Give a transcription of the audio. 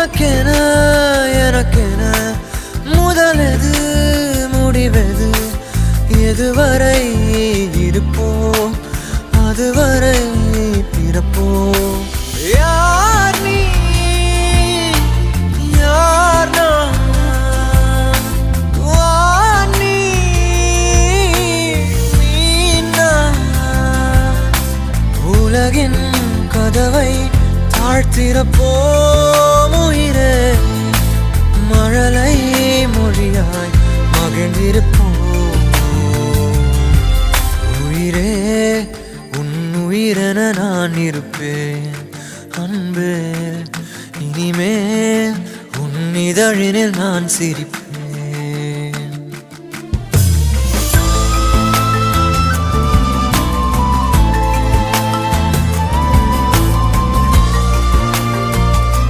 உனக்கென எனக்கென முதலெது முடிவெது? எதுவரை இருப்போம் அதுவரை பிறப்போம்? யார் நீ? யார் நான்? நீ? உலகின் கதவை தாழ்த்திறப்போ நான் இருப்பேன். அன்பே இனிமேல் உன் இதழினில் நான் சிரிப்பேன்.